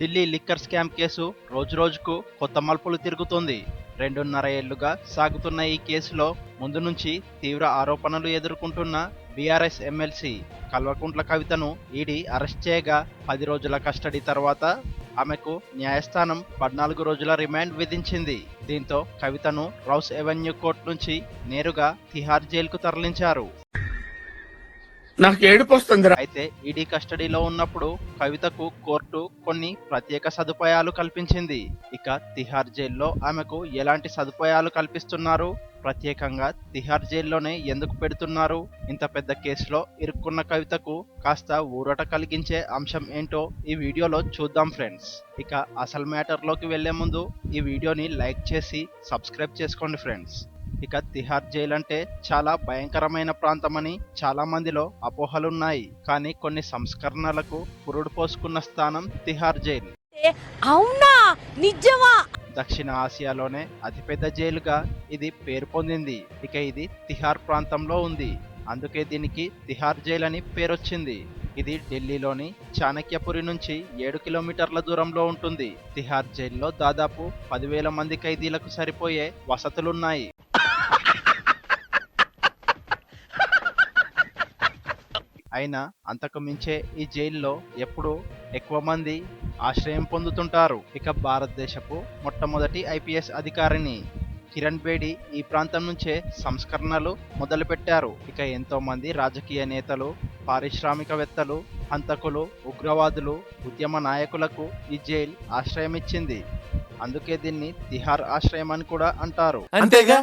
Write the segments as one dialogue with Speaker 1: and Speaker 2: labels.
Speaker 1: Delhi liquor scam case రోజురోజుకు కొత్త మలుపులు తిరుగుతోంది. రెండున్నర ఏళ్ళుగా సాగుతున్న ఈ కేసులో ముందు నుంచి తీవ్ర ఆరోపణలు ఎదుర్కొంటున్న బీఆర్ఎస్ ఎమ్మెల్సీ కల్వకుంట్ల కవితను ఈడీ అరెస్ట్ చేయగా పది రోజుల కస్టడీ తర్వాత ఆమెకు న్యాయస్థానం పద్నాలుగు రోజుల రిమాండ్ విధించింది. దీంతో కవితను రౌస్ ఎవెన్యూ కోర్టు నుంచి నేరుగా తిహార్ జైలుకు తరలించారు.
Speaker 2: నాకు ఏడుపు వస్తుంది
Speaker 1: అయితే ఈడీ కస్టడీలో ఉన్నప్పుడు కవితకు కోర్టు కొన్ని ప్రత్యేక సదుపాయాలు కల్పించింది. ఇక తిహార్ జైల్లో ఆమెకు ఎలాంటి సదుపాయాలు కల్పిస్తున్నారు? ప్రత్యేకంగా తిహార్ జైల్లోనే ఎందుకు పెడుతున్నారు? ఇంత పెద్ద కేసులో ఇరుక్కున్న కవితకు కాస్త ఊరట కలిగించే అంశం ఏంటో ఈ వీడియోలో చూద్దాం ఫ్రెండ్స్. ఇక అసలు మ్యాటర్లోకి వెళ్ళే ముందు ఈ వీడియోని లైక్ చేసి సబ్స్క్రైబ్ చేసుకోండి ఫ్రెండ్స్. ఇక తిహార్ జైల్ అంటే చాలా భయంకరమైన ప్రాంతమని చాలా మందిలో అపోహలున్నాయి. కానీ కొన్ని సంస్కరణలకు పురుడు పోసుకున్న స్థానం తిహార్ జైల్.
Speaker 3: అవునా? నిజమా?
Speaker 1: దక్షిణ ఆసియాలోనే అతిపెద్ద జైలుగా ఇది పేరు పొందింది. ఇక ఇది తిహార్ ప్రాంతంలో ఉంది. అందుకే దీనికి తిహార్ జైల్ అని పేరొచ్చింది. ఇది ఢిల్లీలోని చాణక్యపురి నుంచి ఏడు కిలోమీటర్ల దూరంలో ఉంటుంది. తిహార్ జైల్లో దాదాపు పదివేల మంది ఖైదీలకు సరిపోయే వసతులున్నాయి. అయినా అంతకుమించే ఈ జైల్లో ఎప్పుడూ ఎక్కువ మంది ఆశ్రయం పొందుతుంటారు. ఇక భారతదేశపు మొట్టమొదటి ఐపీఎస్ అధికారిని కిరణ్ బేడి ఈ ప్రాంతం నుంచే సంస్కరణలు మొదలుపెట్టారు. ఇక ఎంతో మంది రాజకీయ నేతలు పారిశ్రామికవేత్తలు హంతకులు ఉగ్రవాదులు ఉద్యమ నాయకులకు ఈ జైల్ ఆశ్రయం ఇచ్చింది అందుకే దీన్ని తిహార్ ఆశ్రయం అని కూడా అంటారు.
Speaker 2: అంతేగా?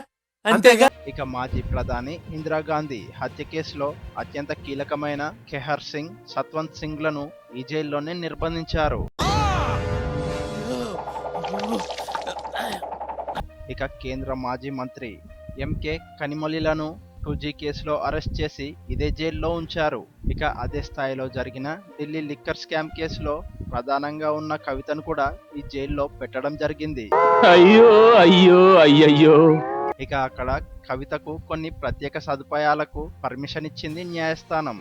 Speaker 2: అంతేగా?
Speaker 1: ఇక మాజీ ప్రధాని ఇందిరాగాంధీ హత్య కేసులో అత్యంత కీలకమైన కెహర్ సింగ్ సత్వంత్ సింగ్లను ఈ జైల్లోనే నిర్బంధించారు. ఇక కేంద్ర మాజీ మంత్రి ఎంకే కనిమొలిలను టూ జీ కేసులో అరెస్ట్ చేసి ఇదే జైల్లో ఉంచారు. ఇక అదే స్థాయిలో జరిగిన ఢిల్లీ లిక్కర్ స్కామ్ కేసులో ప్రధానంగా ఉన్న కవితను కూడా ఈ జైల్లో పెట్టడం జరిగింది.
Speaker 4: అయ్యో అయ్యో అయ్యయ్యో.
Speaker 1: ఇక అక్కడ కవితకు కొన్ని ప్రత్యేక సదుపాయాలకు పర్మిషన్ ఇచ్చింది న్యాయస్థానం.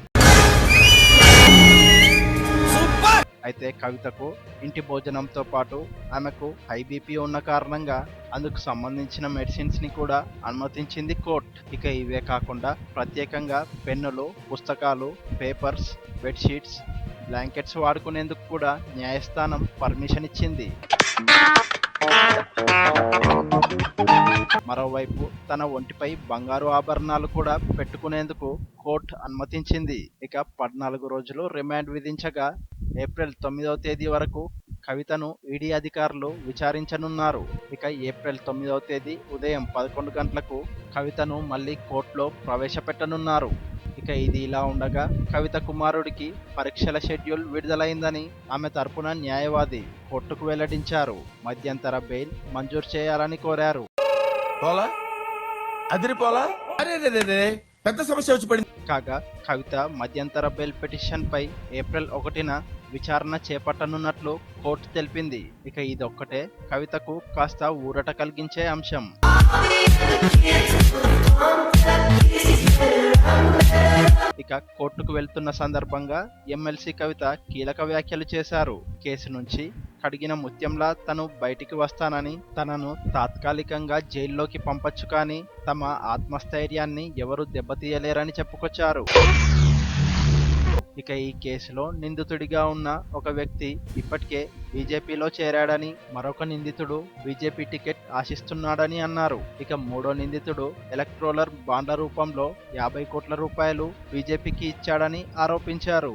Speaker 1: అయితే కవితకు ఇంటి భోజనంతో పాటు ఆమెకు హై బీపీ ఉన్న కారణంగా అందుకు సంబంధించిన మెడిసిన్స్ని కూడా అనుమతించింది కోర్ట్. ఇక ఇవే కాకుండా ప్రత్యేకంగా పెన్నులు పుస్తకాలు పేపర్స్ బెడ్షీట్స్ బ్లాంకెట్స్ వాడుకునేందుకు కూడా న్యాయస్థానం పర్మిషన్ ఇచ్చింది. మరోవైపు తన ఒంటిపై బంగారు ఆభరణాలు కూడా పెట్టుకునేందుకు కోర్టు అనుమతించింది. ఇక పద్నాలుగు రోజులు రిమాండ్ విధించగా ఏప్రిల్ తొమ్మిదవ తేదీ వరకు కవితను ఈడీ అధికారులు విచారించనున్నారు. ఇక ఏప్రిల్ తొమ్మిదవ తేదీ ఉదయం పదకొండు గంటలకు కవితను మళ్ళీ కోర్టులో ప్రవేశపెట్టనున్నారు. ఇక ఇది ఇలా ఉండగా కవిత కుమారుడికి పరీక్షల షెడ్యూల్ విడుదలైందని ఆమె తరపున న్యాయవాది కోర్టుకు వెల్లడించారు. మధ్యంతర బెయిల్ మంజూరు చేయాలని కోరారు.
Speaker 2: పోలా? అదిరిపోలా అరే రే, రే, రే. పెద్ద సమస్య వచ్చి పడింది.
Speaker 1: కాగా కవిత మధ్యంతర బెయిల్ పిటిషన్ పై ఏప్రిల్ ఒకటిన విచారణ చేపట్టనున్నట్లు కోర్టు తెలిపింది. ఇక ఇదొక్కటే కవితకు కాస్త ఊరట కలిగించే అంశం. ఇక కోర్టుకు వెళ్తున్న సందర్భంగా ఎమ్మెల్సీ కవిత కీలక వ్యాఖ్యలు చేశారు. కేసు నుంచి కడిగిన ముత్యంలా తను బయటికి వస్తానని తనను తాత్కాలికంగా జైల్లోకి పంపొచ్చు కానీ తమ ఆత్మస్థైర్యాన్ని ఎవరు దెబ్బతీయలేరని చెప్పుకొచ్చారు. ఇక ఈ కేసులో నిందితుడిగా ఉన్న ఒక వ్యక్తి ఇప్పటికే బీజేపీలో చేరాడని మరొక నిందితుడు బీజేపీ టికెట్ ఆశిస్తున్నాడని అన్నారు. ఇక మూడో నిందితుడు ఎలక్ట్రోలర్ బాండ్ల రూపంలో యాభై కోట్ల రూపాయలు బీజేపీకి ఇచ్చాడని ఆరోపించారు.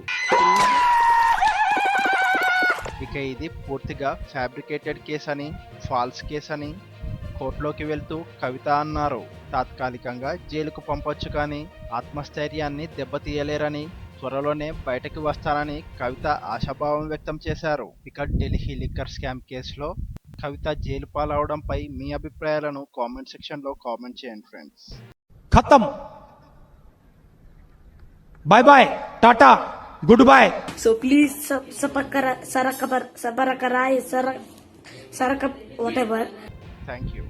Speaker 1: ఇక ఇది పూర్తిగా ఫ్యాబ్రికేటెడ్ కేస్ అని ఫాల్స్ కేస్ అని కోర్టులోకి వెళ్తూ కవిత అన్నారు. తాత్కాలికంగా జైలుకు పంపొచ్చు కానీ ఆత్మస్థైర్యాన్ని దెబ్బతీయలేరని త్వరలోనే బయటకు వస్తానని కవిత ఆశాభావం వ్యక్తం చేశారు. ఇక ఢిల్లీ లిక్కర్ స్కామ్ కేసులో కవిత జైలు పాలవడంపై మీ అభిప్రాయాలను కామెంట్ సెక్షన్లో కామెంట్ చేయండి ఫ్రెండ్స్.
Speaker 5: ఖతం. Bye bye tata goodbye.
Speaker 3: So please సరక సర సరక వాట్ ఎవర్
Speaker 1: థ్యాంక్ యూ.